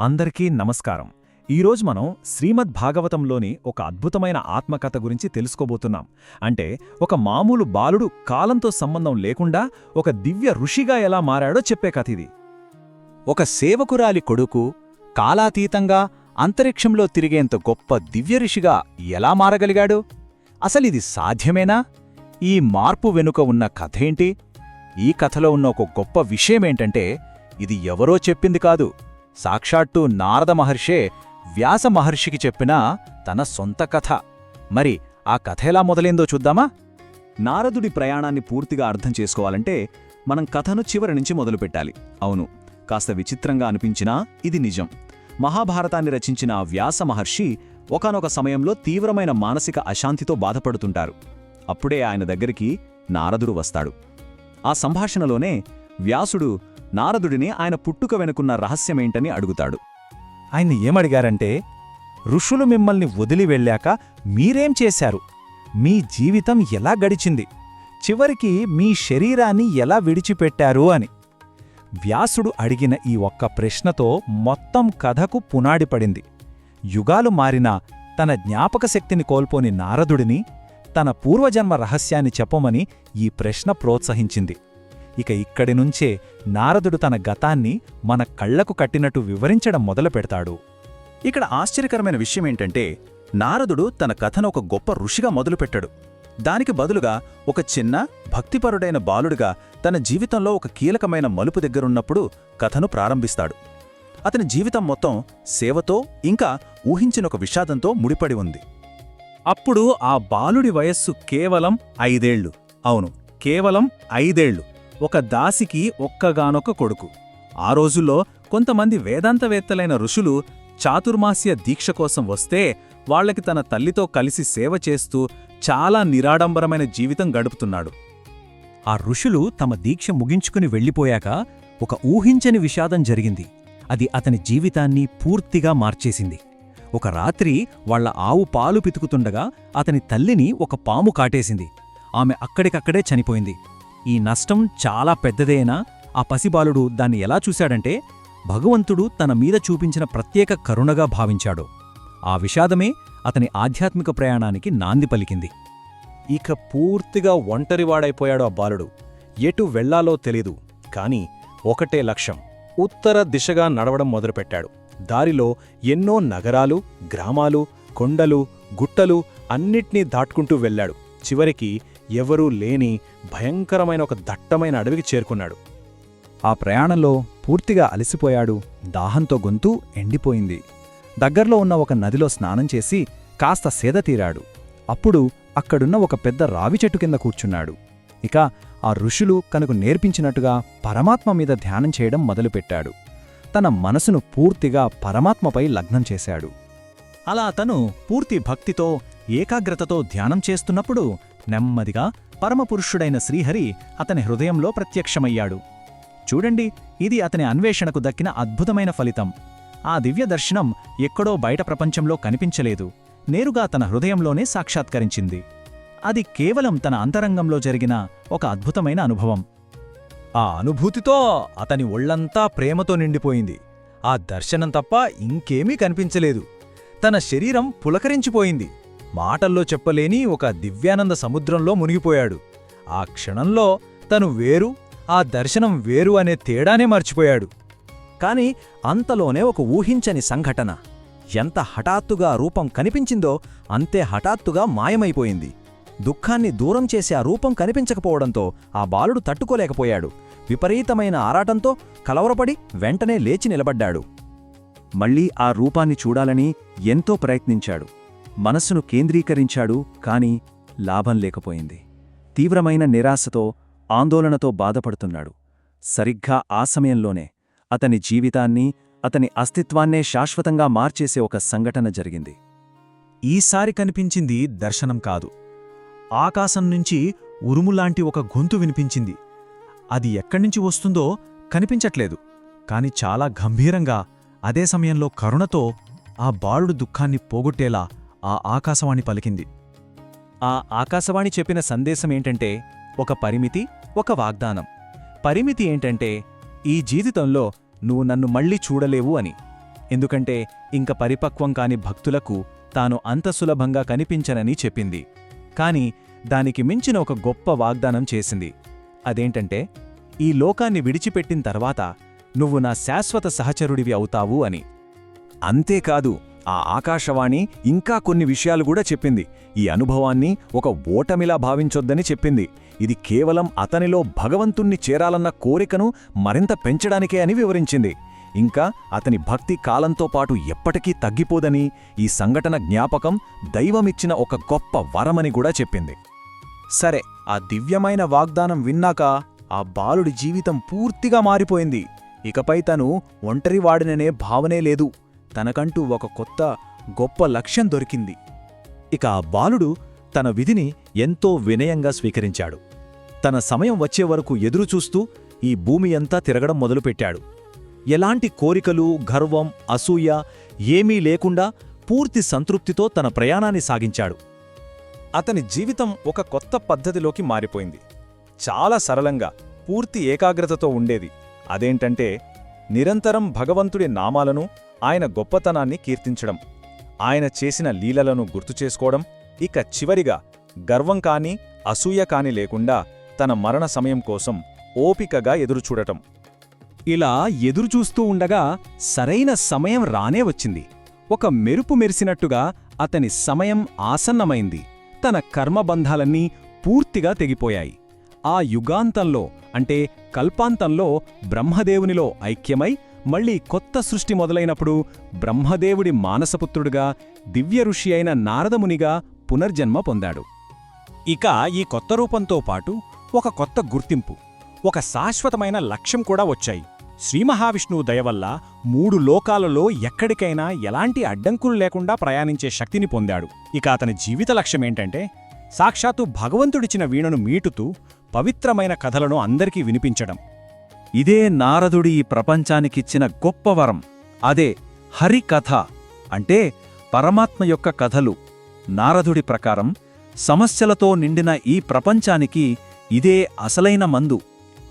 అందరికీ నమస్కారం. ఈరోజు మనం శ్రీమద్ భాగవతంలోని ఒక అద్భుతమైన ఆత్మకథ గురించి తెలుసుకోబోతున్నాం. అంటే ఒక మామూలు బాలుడు కాలంతో సంబంధం లేకుండా ఒక దివ్య ఋషిగా ఎలా మారాడో చెప్పే కథ ఇది. ఒక సేవకురాలి కొడుకు కాలాతీతంగా అంతరిక్షంలో తిరిగేంత గొప్ప దివ్యఋషిగా ఎలా మారగలిగాడు? అసలిది సాధ్యమేనా? ఈ మార్పు వెనుక ఉన్న కథేంటి ఈ కథలో ఉన్న ఒక గొప్ప విషయమేంటంటే ఇది ఎవరో చెప్పింది కాదు. సాక్షాత్తు నారద మహర్షే వ్యాస మహర్షికి చెప్పిన తన సొంత కథ. మరి ఆ కథ ఎలా మొదలైందో చూద్దామా? నారదుడి ప్రయాణాన్ని పూర్తిగా అర్థం చేసుకోవాలంటే మనం కథను చివరి నుంచి మొదలుపెట్టాలి అవును కాస్త విచిత్రంగా అనిపించినా ఇది నిజం. మహాభారతాన్ని రచించిన వ్యాస మహర్షి ఒకనొక సమయంలో తీవ్రమైన మానసిక అశాంతితో బాధపడుతుంటారు. అప్పుడే ఆయన దగ్గరికి నారదుడు వస్తాడు. ఆ సంభాషణలోనే వ్యాసుడు నారదుడిని ఆయన పుట్టుక వెనుకున్న రహస్యమేంటని అడుగుతాడు. ఆయన ఏమడిగారంటే ఋషులు మిమ్మల్ని వదిలి వెళ్ళాక మీరేం చేశారు? మీ జీవితం ఎలా గడిచింది? చివరికి మీ శరీరాన్ని ఎలా విడిచిపెట్టారు? అని. వ్యాసుడు అడిగిన ఈ ఒక్క ప్రశ్నతో మొత్తం కథకు పునాడిపడింది యుగాలు మారినా తన జ్ఞాపకశక్తిని కోల్పోని నారదుడిని తన పూర్వజన్మ రహస్యాన్ని చెప్పమని ఈ ప్రశ్న ప్రోత్సహించింది. ఇక ఇక్కడి నుంచే నారదుడు తన గతాన్ని మన కళ్ళకు కట్టినట్టు వివరించడం మొదలుపెడతాడు ఇక్కడ ఆశ్చర్యకరమైన విషయమేంటంటే నారదుడు తన కథను ఒక గొప్ప ఋషిగా మొదలుపెట్టాడు దానికి బదులుగా ఒక చిన్న భక్తిపరుడైన బాలుడిగా తన జీవితంలో ఒక కీలకమైన మలుపు దగ్గరున్నప్పుడు కథను ప్రారంభిస్తాడు. అతని జీవితం మొత్తం సేవతో ఇంకా ఊహించిన ఒక విషాదంతో ముడిపడి ఉంది. అప్పుడు ఆ బాలుడి వయస్సు కేవలం ఐదేళ్ళు అవును కేవలం ఐదేళ్ళు ఒక దాసికి ఒక్కగానొక్క కొడుకు. ఆ రోజుల్లో కొంతమంది వేదాంతవేత్తలైన ఋషులు చాతుర్మాస్య దీక్ష కోసం వస్తే వాళ్ళకి తన తల్లితో కలిసి సేవ చేస్తూ చాలా నిరాడంబరమైన జీవితం గడుపుతున్నాడు. ఆ ఋషులు తమ దీక్ష ముగించుకుని వెళ్ళిపోయాక ఒక ఊహించని విషాదం జరిగింది. అది అతని జీవితాన్ని పూర్తిగా మార్చేసింది. ఒక రాత్రి వాళ్ళ ఆవు పాలు పితుకుతుండగా అతని తల్లిని ఒక పాము కాటేసింది. ఆమె అక్కడికక్కడే చనిపోయింది. ఈ నష్టం చాలా పెద్దదేనా ఆ పసిబాలుడు దాన్ని ఎలా చూశాడంటే భగవంతుడు తన మీద చూపించిన ప్రత్యేక కరుణగా భావించాడు. ఆ విషాదమే అతని ఆధ్యాత్మిక ప్రయాణానికి నాంది పలికింది. ఇక పూర్తిగా ఒంటరివాడైపోయాడు ఆ బాలుడు. ఎటు వెళ్ళాలో తెలీదు కాని ఒకటే లక్ష్యం ఉత్తర దిశగా నడవడం మొదలుపెట్టాడు. దారిలో ఎన్నో నగరాలు గ్రామాలు కొండలు గుట్టలు అన్నిట్నీ దాటుకుంటూ వెళ్ళాడు. చివరికి ఎవరూ లేని భయంకరమైన ఒక దట్టమైన అడవికి చేరుకున్నాడు. ఆ ప్రయాణంలో పూర్తిగా అలసిపోయాడు దాహంతో గొంతు ఎండిపోయింది. దగ్గర్లో ఉన్న ఒక నదిలో స్నానం చేసి కాస్త సేద తీరాడు. అప్పుడు అక్కడున్న ఒక పెద్ద రావి చెట్టు కింద కూర్చున్నాడు. ఇక ఆ ఋషులు కనుకు నేర్పించినట్టుగా పరమాత్మ మీద ధ్యానం చేయడం మొదలుపెట్టాడు. తన మనసును పూర్తిగా పరమాత్మపై లగ్నం చేశాడు. అలా అతను పూర్తి భక్తితో ఏకాగ్రతతో ధ్యానం చేస్తున్నప్పుడు నెమ్మదిగా పరమపురుషుడైన శ్రీహరి అతని హృదయంలో ప్రత్యక్షమయ్యాడు. చూడండి ఇది అతని అన్వేషణకు దక్కిన అద్భుతమైన ఫలితం. ఆ దివ్య దర్శనం ఎక్కడో బయట ప్రపంచంలో కనిపించలేదు. నేరుగా తన హృదయంలోనే సాక్షాత్కరించింది. అది కేవలం తన అంతరంగంలో జరిగిన ఒక అద్భుతమైన అనుభవం. ఆ అనుభూతితో అతని ఒళ్ళంతా ప్రేమతో నిండిపోయింది. ఆ దర్శనం తప్ప ఇంకేమీ కనిపించలేదు. తన శరీరం పులకరించిపోయింది. మాటల్లో చెప్పలేని ఒక దివ్యానంద సముద్రంలో మునిగిపోయాడు. ఆ క్షణంలో తను వేరు ఆ దర్శనం వేరు అనే తేడానే మర్చిపోయాడు. కాని అంతలోనే ఒక ఊహించని సంఘటన. ఎంత హఠాత్తుగా రూపం కనిపించిందో అంతే హఠాత్తుగా మాయమైపోయింది. దుఃఖాన్ని దూరం చేసే ఆ రూపం కనిపించకపోవడంతో ఆ బాలుడు తట్టుకోలేకపోయాడు. విపరీతమైన ఆరాటంతో కలవరపడి వెంటనే లేచి నిలబడ్డాడు. మళ్ళీ ఆ రూపాన్ని చూడాలని ఎంతో ప్రయత్నించాడు. మనస్సును కేంద్రీకరించాడు కాని లాభం లేకపోయింది. తీవ్రమైన నిరాశతో ఆందోళనతో బాధపడుతున్నాడు. సరిగ్గా ఆ సమయంలోనే అతని జీవితాన్ని అతని అస్తిత్వాన్నే శాశ్వతంగా మార్చేసే ఒక సంఘటన జరిగింది. ఈసారి కనిపించింది దర్శనం కాదు. ఆకాశం నుంచి ఉరుములాంటి ఒక గొంతు వినిపించింది. అది ఎక్కడ్నుంచి వస్తుందో కనిపించట్లేదు. కాని చాలా గంభీరంగా అదే సమయంలో కరుణతో ఆ బాలుడు దుఃఖాన్ని పోగొట్టేలా ఆ ఆకాశవాణి పలికింది. ఆ ఆకాశవాణి చెప్పిన సందేశమేంటంటే ఒక పరిమితి ఒక వాగ్దానం. పరిమితి ఏంటంటే ఈ జీవితంలో నువ్వు నన్ను మళ్ళీ చూడలేవు అని. ఎందుకంటే ఇంక పరిపక్వం కాని భక్తులకు తాను అంత సులభంగా కనిపించనని చెప్పింది. కాని దానికి మించిన ఒక గొప్ప వాగ్దానం చేసింది. అదేంటంటే ఈ లోకాన్ని విడిచిపెట్టిన తర్వాత నువ్వు నా శాశ్వత సహచరుడివి అవుతావు అని. అంతేకాదు ఆ ఆకాశవాణి ఇంకా కొన్ని విషయాలు కూడా చెప్పింది. ఈ అనుభవాన్ని ఒక ఓటమిలా భావించొద్దని చెప్పింది. ఇది కేవలం అతనిలో భగవంతుణ్ణి చేరాలన్న కోరికను మరింత పెంచడానికే అని వివరించింది. ఇంకా అతని భక్తి కాలంతో పాటు ఎప్పటికీ తగ్గిపోదని ఈ సంఘటన జ్ఞాపకం దైవమిచ్చిన ఒక గొప్ప వరమని కూడా చెప్పింది. సరే ఆ దివ్యమైన వాగ్దానం విన్నాక ఆ బాలుడి జీవితం పూర్తిగా మారిపోయింది. ఇకపై తను ఒంటరివాడిననే భావనే లేదు. తనకంటూ ఒక కొత్త గొప్ప లక్ష్యం దొరికింది. ఇక ఆ బాలుడు తన విధిని ఎంతో వినయంగా స్వీకరించాడు. తన సమయం వచ్చే వరకు ఎదురుచూస్తూ ఈ భూమి అంతా తిరగడం మొదలుపెట్టాడు. ఎలాంటి కోరికలు గర్వం అసూయ ఏమీ లేకుండా పూర్తి సంతృప్తితో తన ప్రయాణాన్ని సాగించాడు. అతని జీవితం ఒక కొత్త పద్ధతిలోకి మారిపోయింది. చాలా సరళంగా పూర్తి ఏకాగ్రతతో ఉండేది. అదేంటంటే నిరంతరం భగవంతుడి నామాలను ఆయన గొప్పతనాన్ని కీర్తించడం ఆయన చేసిన లీలలను గుర్తుచేసుకోవడం ఇక చివరిగా గర్వం కాని అసూయ కాని లేకుండా తన మరణ సమయం కోసం ఓపికగా ఎదురుచూడటం. ఇలా ఎదురుచూస్తూ ఉండగా సరైన సమయం రానే వచ్చింది. ఒక మెరుపు మెరిసినట్టుగా అతని సమయం ఆసన్నమైంది. తన కర్మబంధాలన్నీ పూర్తిగా తెగిపోయాయి. ఆ యుగాంతంలో అంటే కల్పాంతంలో బ్రహ్మదేవునిలో ఐక్యమై మళ్ళీ కొత్త సృష్టి మొదలైనప్పుడు బ్రహ్మదేవుడి మానసపుత్రుడుగా దివ్య ఋషి అయిన నారదమునిగా పునర్జన్మ పొందాడు. ఇక ఈ కొత్త రూపంతో పాటు ఒక కొత్త గుర్తింపు ఒక శాశ్వతమైన లక్ష్యం కూడా వచ్చాయి. శ్రీ మహావిష్ణువు దయవల్ల మూడు లోకాలలో ఎక్కడికైనా ఎలాంటి అడ్డంకులు లేకుండా ప్రయాణించే శక్తిని పొందాడు. ఇక అతని జీవిత లక్ష్యమేంటంటే సాక్షాత్తు భగవంతుడిచిన వీణను మీటుతూ పవిత్రమైన కథలను అందరికీ వినిపించడం. ఇదే నారదుడి ఈ ప్రపంచానికిచ్చిన గొప్ప వరం. అదే హరికథ అంటే పరమాత్మ యొక్క కథలు. నారదుడి ప్రకారం సమస్యలతో నిండిన ఈ ప్రపంచానికి ఇదే అసలైన మందు.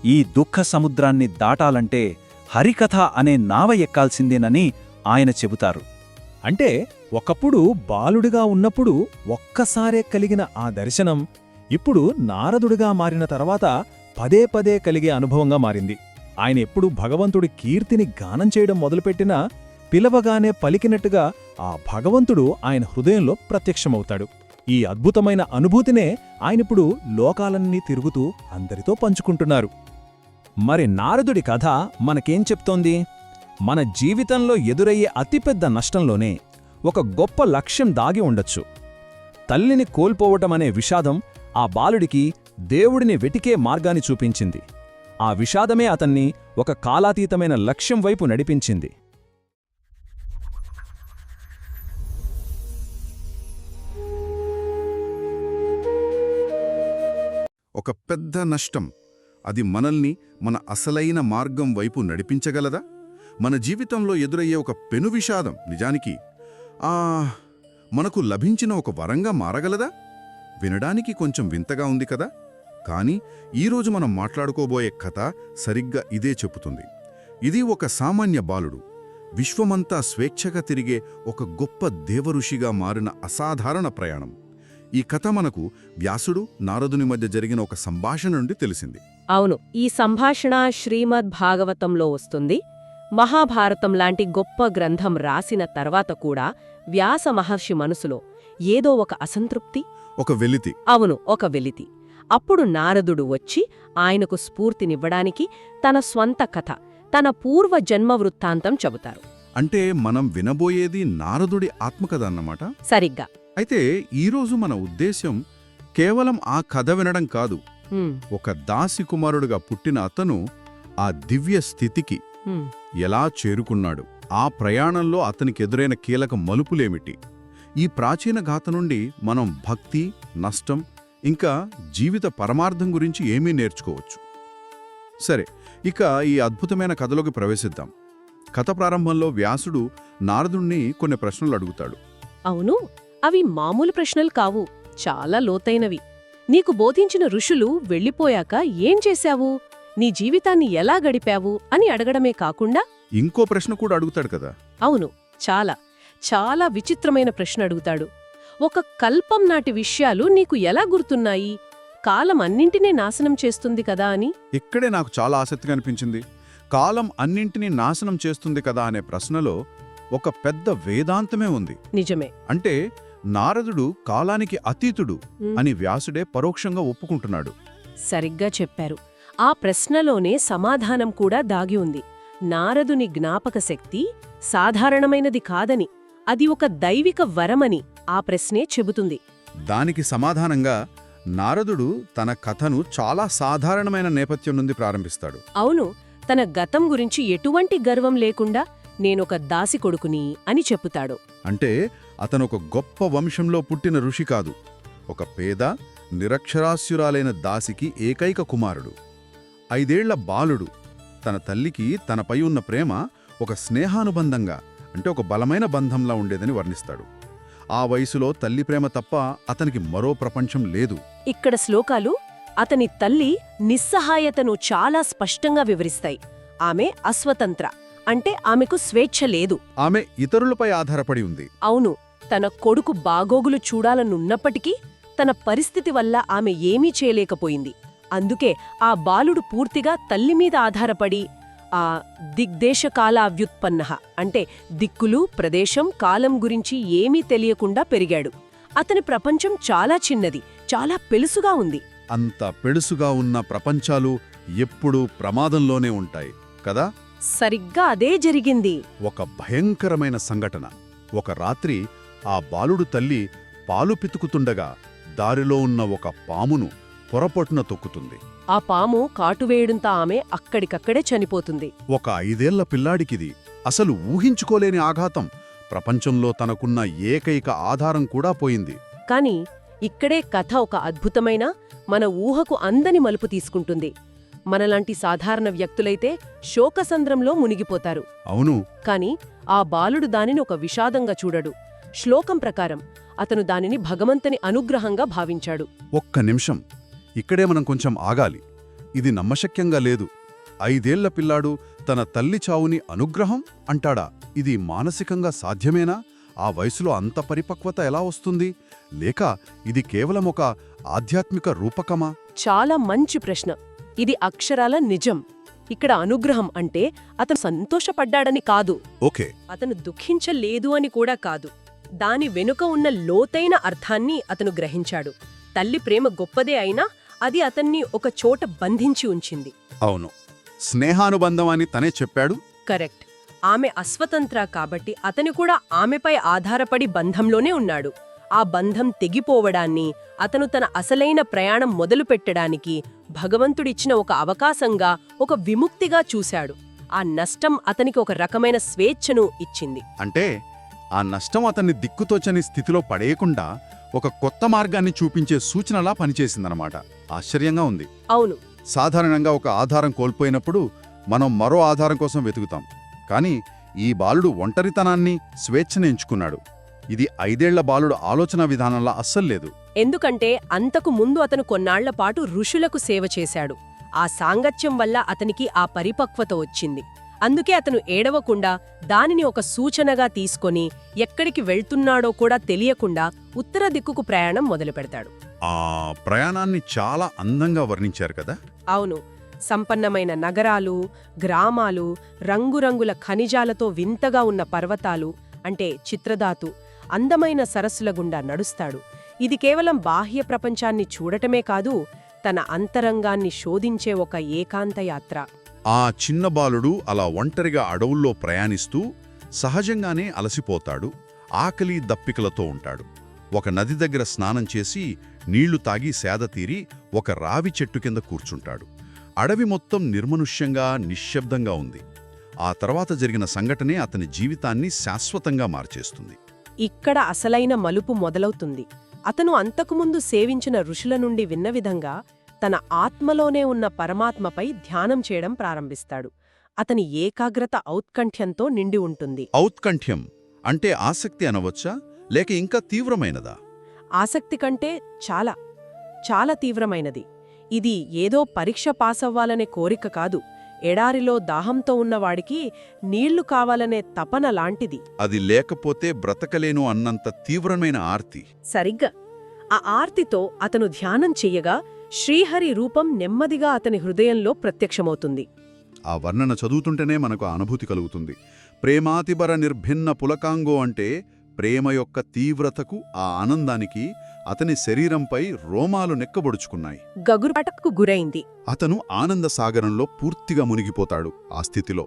ఈ దుఃఖ సముద్రాన్ని దాటాలంటే హరికథ అనే నావ ఎక్కాల్సిందేనని ఆయన చెబుతారు. అంటే ఒకప్పుడు బాలుడిగా ఉన్నప్పుడు ఒక్కసారే కలిగిన ఆ దర్శనం ఇప్పుడు నారదుడిగా మారిన తర్వాత పదే పదే కలిగే అనుభవంగా మారింది. ఆయన ఎప్పుడు భగవంతుడి కీర్తిని గానం చేయడం మొదలుపెట్టినా పిలవగానే పలికినట్టుగా ఆ భగవంతుడు ఆయన హృదయంలో ప్రత్యక్షమవుతాడు. ఈ అద్భుతమైన అనుభూతినే ఆయనిప్పుడు లోకాలన్నీ తిరుగుతూ అందరితో పంచుకుంటున్నారు. మరి నారదుడి కథ మనకేం చెప్తోంది? మన జీవితంలో ఎదురయ్యే అతిపెద్ద నష్టంలోనే ఒక గొప్ప లక్ష్యం దాగి ఉండొచ్చు. తల్లిని కోల్పోవటమనే విషాదం ఆ బాలుడికి దేవుడిని వెటికే మార్గాన్ని చూపించింది. ఆ విషాదమే అతన్ని ఒక కాలాతీతమైన లక్ష్యం వైపు నడిపించింది. ఒక పెద్ద నష్టం. అది మనల్ని మన అసలైన మార్గం వైపు నడిపించగలదా? మన జీవితంలో ఎదురయ్యే ఒక పెను విషాదం నిజానికి. ఆ మనకు లభించిన ఒక వరంగా మారగలదా? వినడానికి కొంచెం వింతగా ఉంది కదా? కానీ ఈరోజు మనం మాట్లాడుకోబోయే కథ సరిగ్గా ఇదే చెబుతుంది. ఇది ఒక సామాన్య బాలుడు. విశ్వమంతా స్వేచ్ఛగా తిరిగే ఒక గొప్ప దేవఋషిగా మారిన అసాధారణ ప్రయాణం. ఈ కథ మనకు వ్యాసుడు నారదుని మధ్య జరిగిన ఒక సంభాషణ నుండి తెలిసింది. అవును ఈ సంభాషణ శ్రీమద్ భాగవతంలో వస్తుంది. మహాభారతం లాంటి గొప్ప గ్రంథం రాసిన తర్వాత కూడా వ్యాస మహర్షి మనసులో ఏదో ఒక అసంతృప్తి? ఒక వెలితి. అవును ఒక వెలితి. అప్పుడు నారదుడు వచ్చి ఆయనకు స్ఫూర్తినివ్వడానికి తన స్వంత కథ తన పూర్వ జన్మ వృత్తాంతం చెబుతారు అంటే మనం వినబోయేది నారదుడి ఆత్మకథ అన్నమాట? సరిగ్గా. అయితే ఈరోజు మన ఉద్దేశ్యం కేవలం ఆ కథ వినడం కాదు. ఒక దాసి కుమారుడుగా పుట్టిన అతను ఆ దివ్య స్థితికి. ఎలా చేరుకున్నాడు? ఆ ప్రయాణంలో అతనికి ఎదురైన కీలక మలుపులేమిటి? ఈ ప్రాచీన గాథ నుండి మనం భక్తి నష్టం ఇంకా జీవిత పరమార్థం గురించి ఏమీ నేర్చుకోవచ్చు. సరే ఇక ఈ అద్భుతమైన కథలోకి ప్రవేశిద్దాం. కథ ప్రారంభంలో వ్యాసుడు నారదుణ్ణి కొన్ని ప్రశ్నలు అడుగుతాడు. అవును అవి మామూలు ప్రశ్నలు కావు చాలా లోతైనవి. నీకు బోధించిన ఋషులు వెళ్ళిపోయాక ఏం చేశావు? నీ జీవితాన్ని ఎలా గడిపావు? అని అడగడమే కాకుండా? ఇంకో ప్రశ్న కూడా అడుగుతాడు కదా. అవును చాలా చాలా విచిత్రమైన ప్రశ్న అడుగుతాడు. ఒక కల్పం నాటి విషయాలు నీకు ఎలా గుర్తున్నాయి? కాలం అన్నింటినీ నాశనం చేస్తుంది కదా అని? ఇక్కడే నాకు చాలా ఆసక్తిగా అనిపించింది. కాలం అన్నింటినీ నాశనం చేస్తుంది కదా అనే ప్రశ్నలో ఒక పెద్ద వేదాంతమే ఉంది. నిజమే. అంటే నారదుడు కాలానికి అతీతుడు అని వ్యాసుడే పరోక్షంగా ఒప్పుకుంటున్నాడు. సరిగ్గా చెప్పారు. ఆ ప్రశ్నలోనే సమాధానం కూడా దాగి ఉంది. నారదుని జ్ఞాపక శక్తి సాధారణమైనది కాదని అది ఒక దైవిక వరమని ఆ ప్రశ్నే చెబుతుంది. దానికి సమాధానంగా నారదుడు తన కథను చాలా సాధారణమైన నేపథ్యం నుండి ప్రారంభిస్తాడు. అవును తన గతం గురించి ఎటువంటి గర్వం లేకుండా నేనొక దాసి కొడుకుని అని చెప్పుతాడు. అంటే అతను ఒక గొప్ప వంశంలో పుట్టిన ఋషి కాదు ఒక పేద నిరక్షరాస్యురాలైన దాసికి ఏకైక కుమారుడు. ఐదేళ్ళ బాలుడు తన తల్లికి తనపై ఉన్న ప్రేమ ఒక స్నేహానుబంధంగా అంటే ఒక బలమైన బంధంలా ఉండేదని వర్ణిస్తాడు. ఆ వయసులో తల్లి ప్రేమ తప్ప అతనికి మరో ప్రపంచం లేదు. ఇక్కడ శ్లోకాలు అతని తల్లి నిస్సహాయతను చాలా స్పష్టంగా వివరిస్తాయి. ఆమె అస్వతంత్ర అంటే ఆమెకు స్వేచ్ఛ లేదు. ఆమె ఇతరులపై ఆధారపడి ఉంది. అవును తన కొడుకు బాగోగులు చూడాలనున్నప్పటికీ తన పరిస్థితి వల్ల ఆమె ఏమీ చేయలేకపోయింది. అందుకే ఆ బాలుడు పూర్తిగా తల్లిమీద ఆధారపడి ఆ దిగ్దేశకాల వ్యుత్పన్న అంటే దిక్కులు ప్రదేశం కాలం గురించి ఏమీ తెలియకుండా పెరిగాడు. అతని ప్రపంచం చాలా చిన్నది చాలా పెలుసుగా ఉంది. అంత పెడుసుగా ఉన్న ప్రపంచాలు ఎప్పుడూ ప్రమాదంలోనే ఉంటాయి కదా? సరిగ్గా అదే జరిగింది. ఒక భయంకరమైన సంఘటన. ఒక రాత్రి ఆ బాలుడు తల్లి పాలు పితుకుతుండగా దారిలో ఉన్న ఒక పామును పొరపొట్టున తొక్కుతుంది. ఆ పాము కాటువేయడంతో ఆమె అక్కడికక్కడే చనిపోతుంది. ఒక ఐదేళ్ళ పిల్లాడికిది. అసలు ఊహించుకోలేని ఆఘాతం. ప్రపంచంలో తనకున్న ఏకైక ఆధారం కూడా పోయింది. కాని ఇక్కడే కథ ఒక అద్భుతమైన మన ఊహకు అందని మలుపు తీసుకుంటుంది. మనలాంటి సాధారణ వ్యక్తులైతే శోకసంద్రంలో మునిగిపోతారు. అవును. కాని ఆ బాలుడు దానిని ఒక విషాదంగా చూడడు. శ్లోకం ప్రకారం అతను దానిని భగవంతుని అనుగ్రహంగా భావించాడు. ఒక్క నిమిషం. ఇక్కడే మనం కొంచెం ఆగాలి. ఇది నమ్మశక్యంగా లేదు. ఐదేళ్ళ పిల్లాడు తన తల్లి చావుని అనుగ్రహం అంటాడా? ఇది మానసికంగా సాధ్యమేనా? ఆ వయసులో అంత పరిపక్వత ఎలా వస్తుంది? లేక ఇది కేవలం ఒక ఆధ్యాత్మిక రూపకమా? చాలా మంచి ప్రశ్న. ఇది అక్షరాల నిజం. ఇక్కడ అనుగ్రహం అంటే అతను సంతోషపడ్డాడని కాదు. ఓకే. అతను దుఃఖించలేదు అని కూడా కాదు. దాని వెనుక ఉన్న లోతైన అర్థాన్ని అతను గ్రహించాడు. తల్లి ప్రేమ గొప్పదే అయినా అది అతన్ని ఒక చోట బంధించి ఉంచింది. అవును. స్నేహానుబంధం అని తనే చెప్పాడు. కరెక్ట్. ఆమె అస్వతంత్ర కాబట్టి అతను కూడా ఆమెపై ఆధారపడి బంధంలోనే ఉన్నాడు. ఆ బంధం తెగిపోవడాన్ని అతను తన అసలైన ప్రయాణం మొదలుపెట్టడానికి భగవంతుడిచ్చిన ఒక అవకాశంగా ఒక విముక్తిగా చూశాడు. ఆ నష్టం అతనికి ఒక రకమైన స్వేచ్ఛను ఇచ్చింది. అంటే ఆ నష్టం అతన్ని దిక్కుతోచని స్థితిలో పడేయకుండా ఒక కొత్త మార్గాన్ని చూపించే సూచనలా పనిచేసిందనమాట. ఆశ్చర్యంగా ఉంది. అవును. సాధారణంగా ఒక ఆధారం కోల్పోయినప్పుడు మనం మరో ఆధారం కోసం వెతుకుతాం. కానీ ఈ బాలుడు ఒంటరితనాన్ని స్వేచ్ఛను ఎంచుకున్నాడు. ఇది ఐదేళ్ళ బాలుడు ఆలోచన విధానంలా అస్సలు లేదు. ఎందుకంటే అంతకు ముందు అతను కొన్నాళ్ళ పాటు ఋషులకు సేవ చేశాడు. ఆ సాంగత్యం వల్ల అతనికి ఆ పరిపక్వత వచ్చింది. అందుకే అతను ఏడవకుండా దానిని ఒక సూచనగా తీసుకొని ఎక్కడికి వెళ్తున్నాడో కూడా తెలియకుండా ఉత్తర దిక్కుకు ప్రయాణం మొదలుపెడతాడు. ఆ ప్రయాణాన్ని చాలా అందంగా వర్ణించారు కదా? అవును. సంపన్నమైన నగరాలు గ్రామాలు రంగురంగుల ఖనిజాలతో వింతగా ఉన్న పర్వతాలు అంటే చిత్రధాతు అందమైన సరస్సుల గుండా నడుస్తాడు. ఇది కేవలం బాహ్య ప్రపంచాన్ని చూడటమే కాదు తన అంతరంగాన్ని శోధించే ఒక ఏకాంత యాత్ర. ఆ చిన్న బాలుడు అలా ఒంటరిగా అడవుల్లో ప్రయాణిస్తూ సహజంగానే అలసిపోతాడు ఆకలి దప్పికలతో ఉంటాడు. ఒక నది దగ్గర స్నానం చేసి నీళ్ళు తాగి సేద తీరి ఒక రావి చెట్టు కింద కూర్చుంటాడు. అడవి మొత్తం నిర్మనుష్యంగా నిశ్శబ్దంగా ఉంది. ఆ తర్వాత జరిగిన సంఘటనే అతని జీవితాన్ని శాశ్వతంగా మార్చేస్తుంది. ఇక్కడ అసలైన మలుపు మొదలవుతుంది. అతను అంతకుముందు సేవించిన ఋషుల నుండి విన్న విధంగా తన ఆత్మలోనే ఉన్న పరమాత్మపై ధ్యానం చేయడం ప్రారంభిస్తాడు. అతని ఏకాగ్రత ఔత్కంఠ్యంతో నిండి ఉంటుంది. ఔత్కంఠ్యం అంటే ఆసక్తి అనవచ్చా? లేక ఇంకా తీవ్రమైనదా? ఆసక్తి కంటే చాలా చాలా తీవ్రమైనది. ఇది ఏదో పరీక్ష పాసవ్వాలనే కోరిక కాదు. ఎడారిలో దాహంతో ఉన్నవాడికి నీళ్ళు కావాలనే తపన లాంటిది. అది లేకపోతే బ్రతకలేను అన్నంత తీవ్రమైన ఆర్తి. సరిగ్గా. ఆ ఆర్తితో అతను ధ్యానం చెయ్యగా శ్రీహరి రూపం నెమ్మదిగా అతని హృదయంలో ప్రత్యక్షమవుతుంది. ఆ వర్ణన చదువుతుంటేనే మనకు అనుభూతి కలుగుతుంది. ప్రేమాతిబర నిర్భిన్న పులకాంగో అంటే ప్రేమ యొక్క తీవ్రతకు ఆ ఆనందానికి అతని శరీరంపై రోమాలు నెక్కబొడుచుకున్నాయి. గగురుపాటకు గురైంది. అతను ఆనంద సాగరంలో పూర్తిగా మునిగిపోతాడు ఆ స్థితిలో.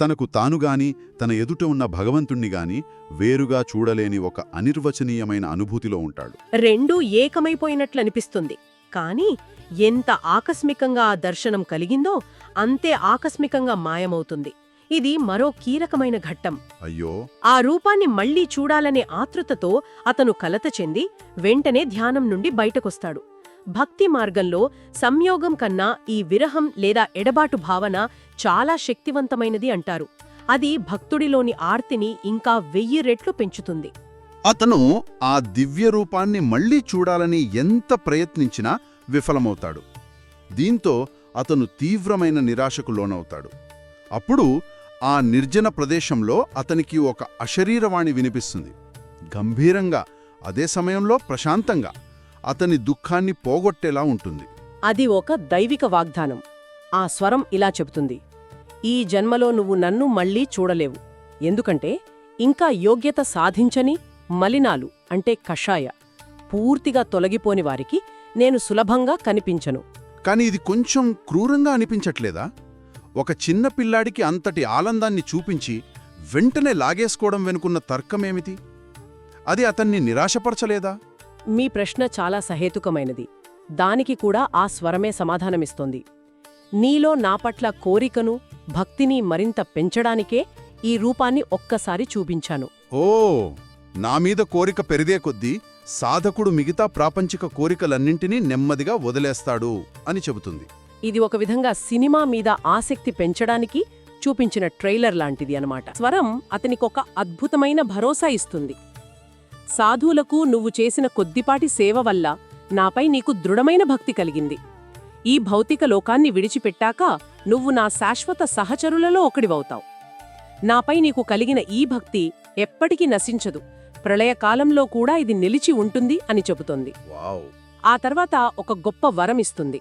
తనకు తానుగాని తన ఎదుట ఉన్న భగవంతుణ్ణి గాని వేరుగా చూడలేని ఒక అనిర్వచనీయమైన అనుభూతిలో ఉంటాడు. రెండూ ఏకమైపోయినట్లనిపిస్తుంది. కాని ఎంత ఆకస్మికంగా ఆ దర్శనం కలిగిందో అంతే ఆకస్మికంగా మాయమవుతుంది. ఇది మరో కీలకమైన ఘట్టం. అయ్యో. ఆ రూపాన్ని మళ్ళీ చూడాలనే ఆతృతతో అతను కలత చెంది వెంటనే ధ్యానం నుండి బయటకొస్తాడు. భక్తి మార్గంలో సంయోగం కన్నా ఈ విరహం లేదా ఎడబాటు భావన చాలా శక్తివంతమైనది అంటారు. అది భక్తుడిలోని ఆర్తిని ఇంకా వెయ్యి రెట్లు పెంచుతుంది. అతను ఆ దివ్య రూపాన్ని మళ్ళీ చూడాలని ఎంత ప్రయత్నించినా విఫలమవుతాడు. దీంతో అతను తీవ్రమైన నిరాశకు లోనవుతాడు. అప్పుడు ఆ నిర్జన ప్రదేశంలో అతనికి ఒక అశరీరవాణి వినిపిస్తుంది. గంభీరంగా అదే సమయంలో ప్రశాంతంగా అతని దుఃఖాన్ని పోగొట్టేలా ఉంటుంది. అది ఒక దైవిక వాగ్దానం. ఆ స్వరం ఇలా చెబుతుంది. ఈ జన్మలో నువ్వు నన్ను మళ్ళీ చూడలేవు. ఎందుకంటే ఇంకా యోగ్యత సాధించని మలినాలు అంటే కషాయ పూర్తిగా తొలగిపోని వారికి నేను సులభంగా కనిపించను. కాని ఇది కొంచెం క్రూరంగా అనిపించట్లేదా? ఒక చిన్న పిల్లాడికి అంతటి ఆనందాన్ని చూపించి వెంటనే లాగేసుకోవడం వెనుకున్న తర్కమేమిటి? అది అతన్ని నిరాశపరచలేదా? మీ ప్రశ్న చాలా సహేతుకమైనది. దానికి కూడా ఆ స్వరమే సమాధానమిస్తోంది. నీలో నా పట్ల కోరికను భక్తిని మరింత పెంచడానికే ఈ రూపాన్ని ఒక్కసారి చూపించాను. ఓ నా మీద కోరిక పెరిగే కొద్దీ సాధకుడు మిగతా ప్రాపంచిక కోరికలన్నింటినీ నెమ్మదిగా వదిలేస్తాడు అని చెబుతుంది. ఇది ఒక విధంగా సినిమా మీద ఆసక్తి పెంచడానికి చూపించిన ట్రైలర్ లాంటిది అన్నమాట. స్వరం అతనికొక అద్భుతమైన భరోసా ఇస్తుంది. సాధువులకు నువ్వు చేసిన కొద్దిపాటి సేవ వల్ల నాపై నీకు దృఢమైన భక్తి కలిగింది. ఈ భౌతిక లోకాన్ని విడిచిపెట్టాక నువ్వు నా శాశ్వత సహచరులలో ఒకడివవుతావు. నాపై నీకు కలిగిన ఈ భక్తి ఎప్పటికీ నశించదు. ప్రళయకాలంలో కూడా ఇది నిలిచి ఉంటుంది అని చెబుతోంది. ఆ తర్వాత ఒక గొప్ప వరం ఇస్తుంది.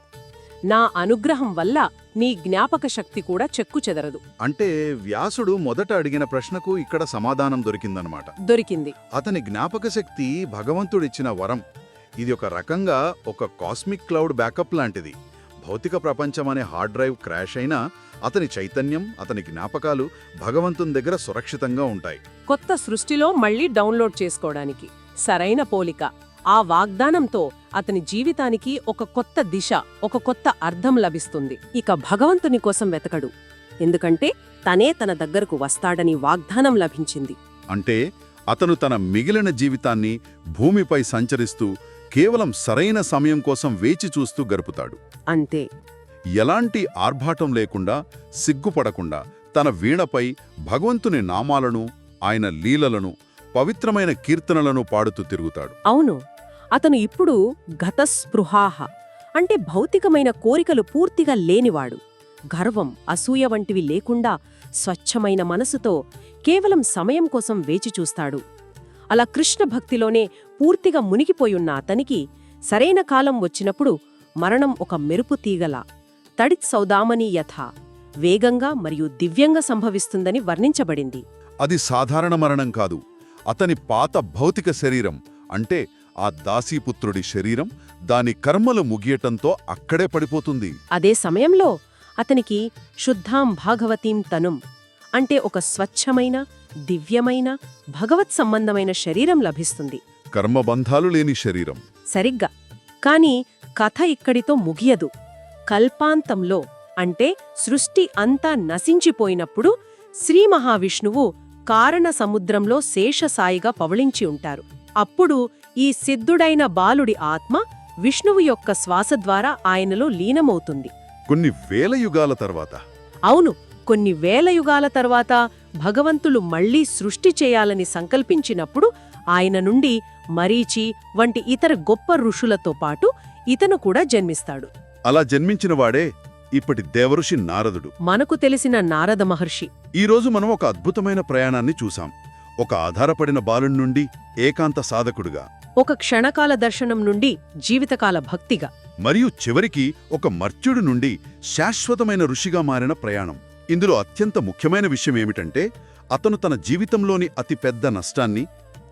నా అనుగ్రహం వల్ల నీ జ్ఞాపక శక్తి కూడా చెక్కు చెదరదు. అంటే వ్యాసుడు మొదట అడిగిన ప్రశ్నకు ఇక్కడ సమాధానం దొరికిందనమాట. దొరికింది. అతని జ్ఞాపక శక్తి భగవంతుడిచ్చిన వరం. ఇది ఒక రకంగా ఒక కాస్మిక్ క్లౌడ్ బ్యాకప్ లాంటిది. భౌతిక ప్రపంచం అనే హార్డ్ డ్రైవ్ క్రాష్ అయినా అతని చైతన్యం అతని జ్ఞాపకాలు భగవంతుని దగ్గర సురక్షితంగా ఉంటాయి. కొత్త సృష్టిలో మళ్ళీ డౌన్లోడ్ చేసుకోవడానికి సరైన పోలిక. ఆ వాగ్దానంతో అతని జీవితానికి ఒక కొత్త దిశ ఒక కొత్త అర్థం లభిస్తుంది. ఇక భగవంతుని కోసం వెతకడు. ఎందుకంటే తనే తన దగ్గరకు వస్తాడని వాగ్దానం లభించింది. అంటే అతను తన మిగిలిన జీవితాన్ని భూమిపై సంచరిస్తూ కేవలం సరైన సమయం కోసం వేచి చూస్తూ గడుపుతాడు. అంతే. ఎలాంటి ఆర్భాటం లేకుండా సిగ్గుపడకుండా తన వీణపై భగవంతుని నామాలను ఆయన లీలలను పవిత్రమైన కీర్తనలను పాడుతూ తిరుగుతాడు. అవును. అతను ఇప్పుడు గతస్పృహాహ అంటే భౌతికమైన కోరికలు పూర్తిగా లేనివాడు. గర్వం అసూయ వంటివి లేకుండా స్వచ్ఛమైన మనసుతో కేవలం సమయం కోసం వేచి చూస్తాడు. అలా కృష్ణ భక్తిలోనే పూర్తిగా మునిగిపోయున్న అతనికి సరైన కాలం వచ్చినప్పుడు మరణం ఒక మెరుపు తీగలా తడిత్ సౌదామని యథ వేగంగా మరియు దివ్యంగా సంభవిస్తుందని వర్ణించబడింది. అది సాధారణ మరణం కాదు. అతని పాత భౌతిక శరీరం అంటే ఆ దాసీపుత్రుడి శరీరం దాని కర్మలు ముగియటంతో అక్కడే పడిపోతుంది. అదే సమయంలో అతనికి శుద్ధాం భాగవతీం తనుం అంటే ఒక స్వచ్ఛమైన దివ్యమైన భగవత్ సంబంధమైన శరీరం లభిస్తుంది. కర్మబంధాలు లేని శరీరం. సరిగ్గా. కాని కథ ఇక్కడితో ముగియదు. కల్పాంతంలో అంటే సృష్టి అంతా నశించిపోయినప్పుడు శ్రీ మహావిష్ణువు కారణ సముద్రంలో శేషసాయిగా పవళించి ఉంటారు. అప్పుడు ఈ సిద్ధుడైన బాలుడి ఆత్మ విష్ణువు యొక్క శ్వాస ద్వారా ఆయనలో లీనమవుతుంది. కొన్ని వేల యుగాల తర్వాత. అవును కొన్ని వేల యుగాల తర్వాత భగవంతులు మళ్ళీ సృష్టి చేయాలని సంకల్పించినప్పుడు ఆయన నుండి మరీచి వంటి ఇతర గొప్ప ఋషులతో పాటు ఇతను కూడా జన్మిస్తాడు. అలా జన్మించిన వాడే ఇప్పటి దేవఋషి నారదుడు. మనకు తెలిసిన నారద మహర్షి. ఈరోజు మనం ఒక అద్భుతమైన ప్రయాణాన్ని చూసాం ఒక ఆధారపడిన బాలుడి నుండి ఏకాంత సాధకుడుగా. ఒక క్షణకాల దర్శనం నుండి జీవితకాల భక్తిగా. మరియు చివరికి ఒక మర్త్యుడు నుండి శాశ్వతమైన ఋషిగా మారిన ప్రయాణం. ఇందులో అత్యంత ముఖ్యమైన విషయం ఏమిటంటే అతను తన జీవితంలోని అతిపెద్ద నష్టాన్ని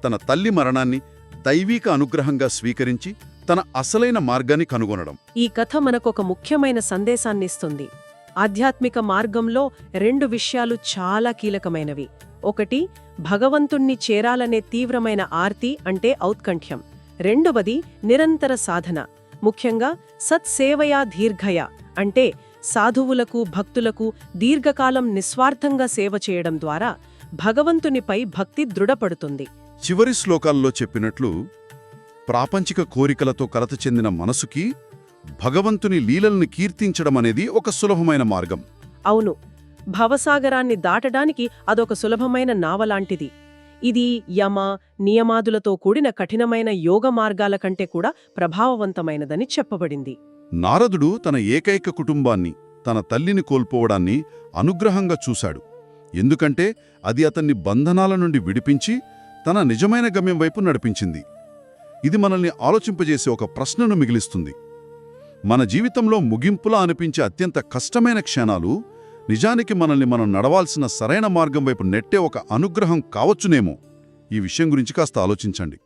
తన తల్లి మరణాన్ని దైవీక అనుగ్రహంగా స్వీకరించి తన అసలైన మార్గాన్ని కనుగొనడం. ఈ కథ మనకొక ముఖ్యమైన సందేశాన్నిస్తుంది. ఆధ్యాత్మిక మార్గంలో రెండు విషయాలు చాలా కీలకమైనవి. ఒకటి భగవంతుణ్ణి చేరాలనే తీవ్రమైన ఆర్తి అంటే ఔత్కంఠ్యం. రెండవది నిరంతర సాధన. ముఖ్యంగా సత్సేవయా దీర్ఘయ అంటే సాధువులకు భక్తులకు దీర్ఘకాలం నిస్వార్థంగా సేవ చేయడం ద్వారా భగవంతునిపై భక్తి దృఢపడుతుంది. చివరి శ్లోకాల్లో చెప్పినట్లు ప్రాపంచిక కోరికలతో కలత చెందిన మనసుకి భగవంతుని లీలల్ని కీర్తించడం అనేది ఒక సులభమైన మార్గం. అవును. భవసాగరాన్ని దాటడానికి అదొక సులభమైన నావలాంటిది. ఇది యమ నియమాదులతో కూడిన కఠినమైన యోగ మార్గాల కంటే కూడా ప్రభావవంతమైనదని చెప్పబడింది. నారదుడు తన ఏకైక కుటుంబాన్ని తన తల్లిని కోల్పోవడాన్ని అనుగ్రహంగా చూశాడు. ఎందుకంటే అది అతన్ని బంధనాల నుండి విడిపించి తన నిజమైన గమ్యం వైపు నడిపించింది. ఇది మనల్ని ఆలోచింపజేసే ఒక ప్రశ్నను మిగిలిస్తుంది. మన జీవితంలో ముగింపులా అనిపించే అత్యంత కష్టమైన క్షణాలు నిజానికి మనల్ని మనం నడవాల్సిన సరైన మార్గం వైపు నెట్టే ఒక అనుగ్రహం కావచ్చునేమో. ఈ విషయం గురించి కాస్త ఆలోచించండి.